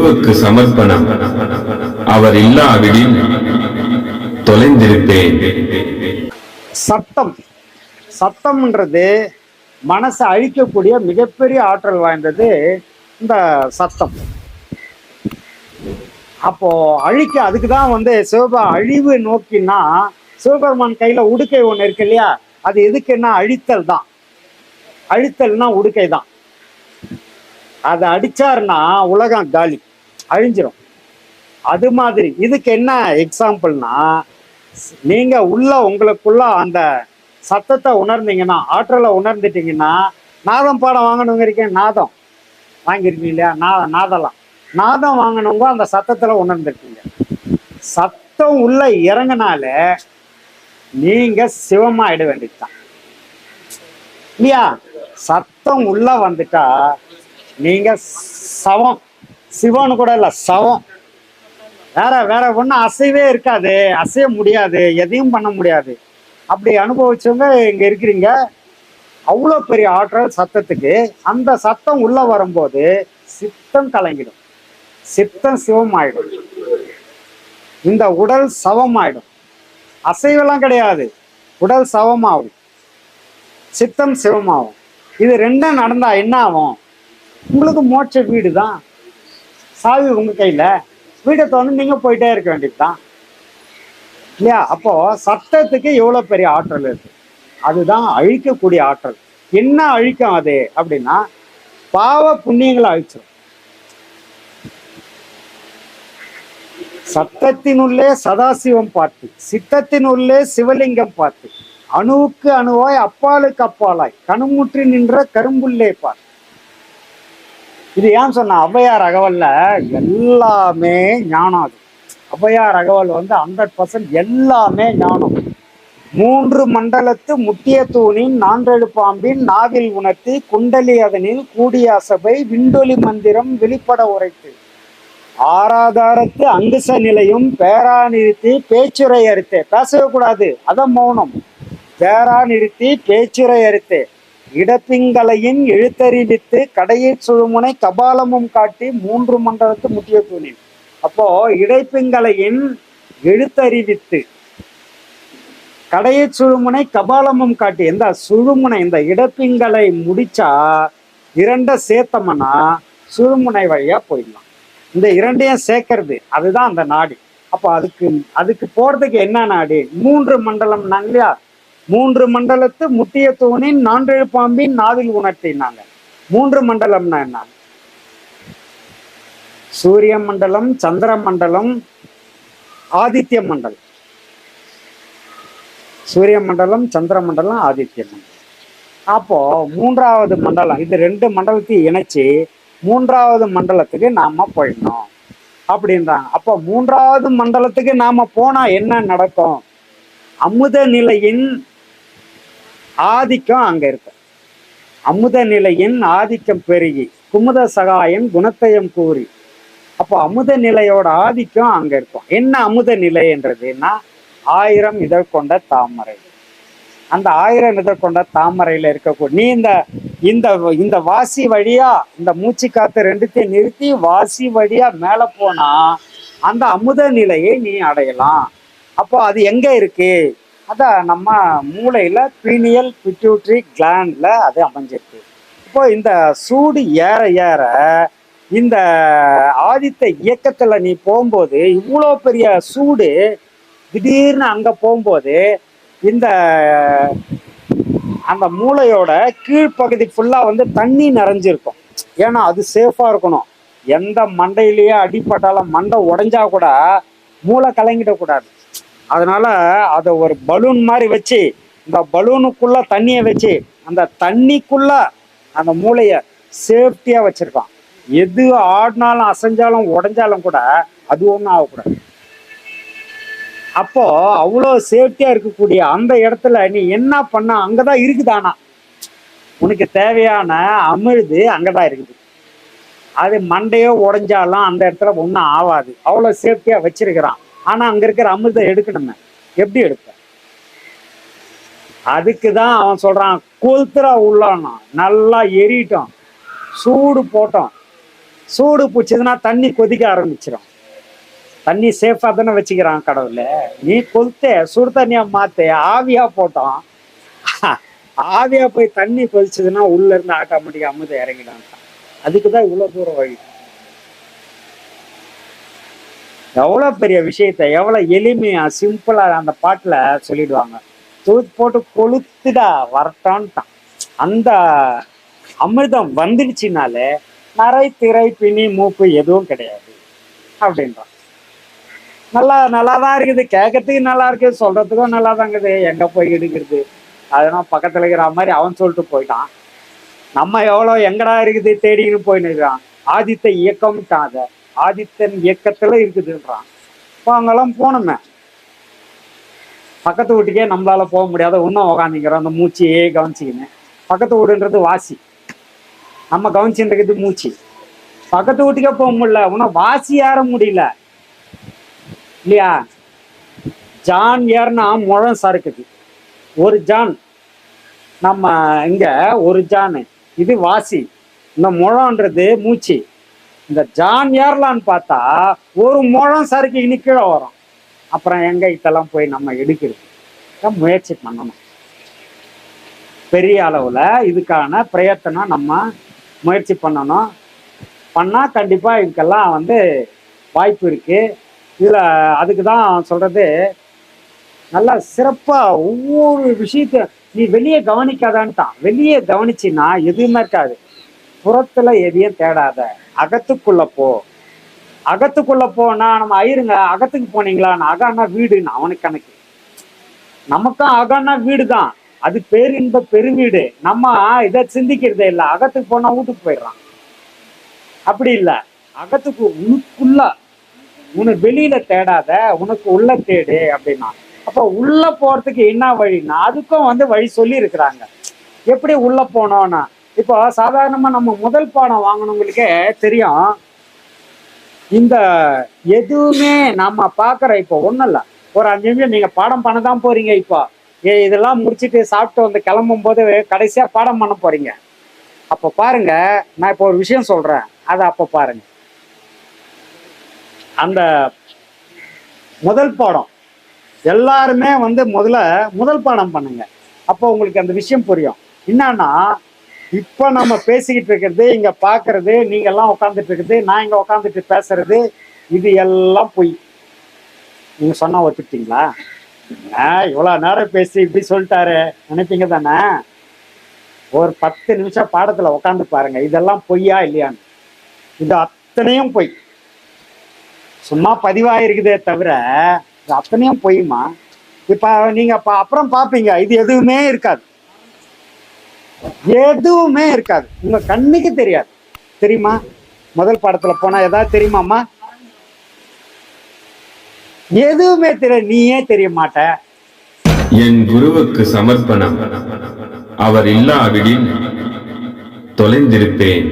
குருவுக்கு சமர்ப்பணம். அவர் இல்லாவிடில் தொலைந்திருப்பேன். சத்தம். சத்தம்ன்றது மனசை அழிக்கக்கூடிய மிகப்பெரிய ஆற்றல் வாய்ந்தது இந்த சத்தம். அப்போ அழிக்க அதுக்கு தான் வந்து சிவபா அழிவு நோக்கினா சிவபெருமான் கையில உடுக்கை ஒன்று இருக்கு இல்லையா? அது எதுக்குன்னா அழித்தல் தான். அழித்தல்னா உடுக்கை தான் அதை அடிச்சாருன்னா உலகம் காலி. அழிஞ்சிடும் அது மாதிரி இதுக்கு என்ன எக்ஸாம்பிள்னா நீங்க உள்ள உங்களுக்குள்ள அந்த சத்தத்தை உணர்ந்தீங்கன்னா ஆற்றலை உணர்ந்துட்டீங்கன்னா நாதம் பாடம் வாங்கணுங்க இருக்கேன் நாதம். வாங்கியிருக்கீங்க இல்லையா? நா நாதெல்லாம். நாதம் வாங்கினவங்க அந்த சத்தத்தில் உணர்ந்துருக்கீங்க. சத்தம் உள்ள இறங்கினால நீங்க சிவமாயிட வேண்டியதுதான். இல்லையா? சத்தம் உள்ள வந்துட்டா நீங்க சவம். சிவன் கூட இல்ல சவம். வேற வேற ஒன்றும் அசைவே இருக்காது. அசைய முடியாது. எதையும் பண்ண முடியாது. அப்படி அனுபவிச்சவங்க இங்க இருக்கிறீங்க. அவ்வளோ பெரிய ஆற்றல் சத்தத்துக்கு. அந்த சத்தம் உள்ள வரும்போது சித்தம் கலங்கிடும். சித்தம் சிவம் ஆயிடும் இந்த உடல் சவம் ஆயிடும் அசைவெல்லாம் கிடையாது. உடல் சவமாகும். சித்தம் சிவமாகும். இது ரெண்டும் நடந்தா என்ன ஆகும்? உங்களுக்கு மோட்ச வீடு தான் சாவி உங்க கையில. வீட்டை திறந்து நீங்க போயிட்டே இருக்க வேண்டியதுதான். இல்லையா? அப்போ சத்தத்துக்கு எவ்வளவு பெரிய ஆற்றல் இருக்கு? அதுதான் அழிக்கக்கூடிய ஆற்றல். என்ன அழிக்கும் அது அப்படின்னா பாவ புண்ணியங்களை அழிச்சிடும் சத்தத்தினுள்ளே சதாசிவம் பார்த்து சித்தத்தினுள்ளே சிவலிங்கம் பார்த்து அணுவுக்கு அணுவாய் அப்பாலுக்கு அப்பாலாய் கணுமுற்றி நின்ற கரும்புள்ளே பார்த்து இது ஏன் சொன்ன ஔவையார் அகவல்ல எல்லாமே ஞானம் அது. ஔவையார் அகவல் வந்து ஹண்ட்ரட் பர்சன்ட் எல்லாமே ஞானம். மூன்று மண்டலத்து முட்டிய தூணின் நான்றெழு பாம்பின் நாவில் உணர்த்தி குண்டலி அதனில் கூடிய அசபை விண்டொலி மந்திரம் வெளிப்பட உரைத்து. ஆராதாரத்து அங்குச நிலையும் பேரா நிறுத்தி பேச்சுரை அறுத்தே. பேசவே கூடாது அதான் மௌனம். பேரா நிறுத்தி பேச்சுரை அறுத்தே. இடத்திங்களையின் எழுத்தறிவித்து கடையை சுழுமுனை கபாலமும் காட்டி மூன்று மண்டலத்து முக்கிய தூணில் அப்போ இடைப்பிங்களையின் எழுத்தறிவித்து கடையை சுழுமுனை கபாலமும் காட்டி இந்த சுழுமுனை இந்த இடப்பிங்களை முடிச்சா இரண்ட சேர்த்தோம்னா சுழுமுனை வழியா போயிடலாம். இந்த இரண்டையும் சேர்க்கறது அதுதான் அந்த நாடி. அப்போ அதுக்கு அதுக்கு போறதுக்கு என்ன நாடு? மூன்று மண்டலம் இல்லையா? மூன்று மண்டலத்து முட்டிய தூணின் நான்றெழு பாம்பின் நாவில் உணர்த்தினாங்க. மூன்று மண்டலம்னா என்ன? சூரிய மண்டலம் சந்திர மண்டலம் ஆதித்ய மண்டலம். சூரிய மண்டலம் சந்திர மண்டலம் ஆதித்ய மண்டலம். அப்போ மூன்றாவது மண்டலம் இது ரெண்டு மண்டலத்தையும் இணைச்சு மூன்றாவது மண்டலத்துக்கு நாம போயிடணும். அப்படின்றாங்க. அப்போ மூன்றாவது மண்டலத்துக்கு நாம போனா என்ன நடக்கும்? அமுத நிலையின் ஆதிக்கம் அங்க இருக்கும் அமுத நிலையின் ஆதிக்கம் பெருகி குமுத சகாயம் குணத்தையும் கூறி. அப்போ அமுத நிலையோட ஆதிக்கம் அங்க இருக்கும். என்ன அமுத நிலை என்றதுன்னா ஆயிரம் இதழ் கொண்ட தாமரை. அந்த ஆயிரம் இதழ் கொண்ட தாமரையில இருக்கக்கூடிய நீ இந்த இந்த இந்த வாசி வழியா இந்த மூச்சு காத்து ரெண்டுத்தையும் நிறுத்தி வாசி வழியா மேல போனா அந்த அமுத நிலையை நீ அடையலாம். அப்போ அது எங்க இருக்கு? அதான் நம்ம மூளையில் பீனியல் பிட்யூட்ரி கிளாண்ட்ல அது அமைஞ்சிருக்கு. இப்போ இந்த சூடு ஏற ஏற இந்த ஆதித்த இயக்கத்தில் நீ போகும்போது இவ்வளோ பெரிய சூடு திடீர்னு அங்கே போகும்போது இந்த அந்த மூளையோட கீழ்ப்பகுதி ஃபுல்லாக வந்து தண்ணி நிறைஞ்சிருக்கும். ஏன்னா அது சேஃபாக இருக்கணும். எந்த மண்டையிலேயே அடிப்பட்டாலும் மண்டை உடைஞ்சா கூட மூளை கலங்கிடக்கூடாது. அதனால அதை ஒரு பலூன் மாதிரி வச்சு இந்த பலூனுக்குள்ள தண்ணியை வச்சு அந்த தண்ணிக்குள்ள அந்த மூளைய சேஃப்டியா வச்சிருக்கான். எது ஆடினாலும் அசைஞ்சாலும் உடஞ்சாலும் கூட அது ஒன்றும் ஆகக்கூடாது. அப்போ அவ்வளோ சேஃப்டியா இருக்கக்கூடிய அந்த இடத்துல நீ என்ன பண்ண அங்கதான் இருக்குதானா உனக்கு தேவையான அமிழ்து அங்கதான் இருக்குது. அது மண்டையோ உடஞ்சாலும் அந்த இடத்துல ஒன்றும் ஆகாது அவ்வளோ சேஃப்டியா வச்சிருக்கிறான். ஆனா அங்க இருக்கிற அமிர்தம் எடுக்கணுமே. எப்படி எடுப்ப? அதுக்கு தான் அவன் சொல்றான் கொளுத்துறா உள்ளானா நல்லா எரிட்டோம் சூடு போட்டோம். சூடு பிடிச்சதுன்னா தண்ணி கொதிக்க ஆரம்பிச்சிடும் தண்ணி சேஃபா தானே வச்சுக்கிறான் கடவுள். நீ கொளுத்தே சுடு தண்ணியா மாத்தே ஆவியா போட்டோம். ஆவியா போய் தண்ணி கொதிச்சதுன்னா உள்ள இருந்து ஆட்டோமேட்டிக் அமுத இறங்கிடான் அதுக்கு தான் இவ்வளவு தூரம் வழி. எவ்வளோ பெரிய விஷயத்த எவ்வளோ எளிமையாக சிம்பிளாக அந்த பாட்டில் சொல்லிடுவாங்க. தூத்து போட்டு கொளுத்துடா வரட்டான்ட்டான். அந்த அமிர்தம் வந்துடுச்சுனாலே நரை திரை பிணி மூப்பு எதுவும் கிடையாது அப்படின்றான். நல்லா நல்லா தான் இருக்குது. கேட்கறதுக்கு நல்லா இருக்குது சொல்கிறதுக்கும் நல்லா தான் இருக்குது. எங்கே போய் எடுக்கிறது அதெல்லாம் பக்கத்தில் இருக்கிற மாதிரி அவன் சொல்லிட்டு போயிட்டான். நம்ம எவ்வளோ எங்கடா இருக்குது தேடிக்கிட்டு போயின்னு இருக்கிறான். ஆதித்த இயக்கம்ட்டான் அதை. ஆதித்தன் இயக்கத்துல இருக்குதுன்றான். இப்போ அங்கெல்லாம் போனோமே. பக்கத்து வீட்டுக்கே நம்மளால போக முடியாத இன்னும் உக்காந்துக்கிறோம் அந்த மூச்சையே கவனிச்சிக்கின்னு. பக்கத்து வீடுன்றது வாசி. நம்ம கவனிச்சுன்றது மூச்சு. பக்கத்து வீட்டுக்கே போக முடியல. இன்னும் வாசி ஏற முடியல. இல்லையா? ஜான் ஏறினா முழம் சறுக்குது. ஒரு ஜான். நம்ம இங்க ஒரு ஜான். இது வாசி. இந்த முழம்ன்றது மூச்சு. இந்த ஜான் ஏர்லான்னு பார்த்தா ஒரு முழம் சறுக்கி கீழே வரும். அப்புறம் எங்க இதெல்லாம் போய் நம்ம எடுக்கிறது? முயற்சி பண்ணணும். பெரிய அளவுல இதுக்கான பிரயத்தனம் நம்ம முயற்சி பண்ணணும். பண்ணா கண்டிப்பா இதுக்கெல்லாம் வந்து வாய்ப்பு இருக்கு. இதுல அதுக்கு தான் சொல்றது நல்லா சிறப்பா ஒவ்வொரு விஷயத்த நீ வெளியே கவனிக்காதான்ட்டான். வெளியே கவனிச்சின்னா எதுவுமே இருக்காது. புறத்துல எதையும் தேடாத. அகத்துக்குள்ள போ. அகத்துக்குள்ள போனா நம்ம ஐருங்க அகத்துக்கு போனீங்களா அகன்னா வீடுன்னு அவனுக்கு கணக்கு. நமக்கும் அகன்னா வீடு தான் அது பேரின்ப பெருவீடு. நம்ம இதை சிந்திக்கிறதே இல்லை. அகத்துக்கு போனா வீட்டுக்கு போயிடுறான். அப்படி இல்லை. அகத்துக்கு உனக்குள்ள உனக்கு வெளியில தேடாத உனக்கு உள்ள தேடு அப்படின்னா. அப்ப உள்ள போறதுக்கு என்ன வழின்னா அதுக்கும் வந்து வழி சொல்லி இருக்கிறாங்க எப்படி உள்ள போனோம்னா இப்போ சாதாரணமா நம்ம முதல் பாடம் வாங்கினவங்களுக்கே தெரியும். இந்த எதுவுமே நம்ம பார்க்குற இப்போ ஒன்றும் இல்லை. ஒரு அஞ்சு நிமிஷம் நீங்கள் பாடம் பண்ண தான் போறீங்க இப்போ. ஏ இதெல்லாம் முடிச்சுட்டு சாப்பிட்டு வந்து கிளம்பும் போது கடைசியாக பாடம் பண்ண போறீங்க. அப்போ பாருங்க நான் இப்போ ஒரு விஷயம் சொல்றேன். அதை அப்போ பாருங்க. அந்த முதல் பாடம். எல்லாருமே வந்து முதல்ல முதல் பாடம் பண்ணுங்க. அப்போ உங்களுக்கு அந்த விஷயம் புரியும். என்னன்னா இப்போ நம்ம பேசிக்கிட்டு இருக்கிறது இங்க பாக்குறது நீங்க எல்லாம் உட்காந்துட்டு இருக்குது நான் இங்க உட்காந்துட்டு பேசுறது இது எல்லாம் பொய். நீங்க சொன்னா ஒத்துக்கிட்டீங்களா? இவ்வளவு நேரம் பேசி இப்படி சொல்லிட்டாரு. நினைப்பீங்க தானே? ஒரு பத்து நிமிஷம் பாடத்துல உட்காந்து பாருங்க இதெல்லாம் பொய்யா இல்லையான்னு. இது அத்தனையும் பொய். சும்மா பதிவாயிருக்குதே தவிர இது அத்தனையும் பொய்மா இப்ப நீங்க அப்புறம் பாப்பீங்க இது எதுவுமே இருக்காது. எதுவுமே இருக்காது. உங்க கண்ணுக்கு தெரியாது. தெரியுமா? முதல் படத்துல போனா ஏதாவது தெரியுமாம்மா? எதுவுமே தெரியாது. நீயே தெரிய மாட்ட. என் குருவுக்கு சமர்ப்பணம். அவர் இல்லாவிடின் தொலைந்திருப்பேன்.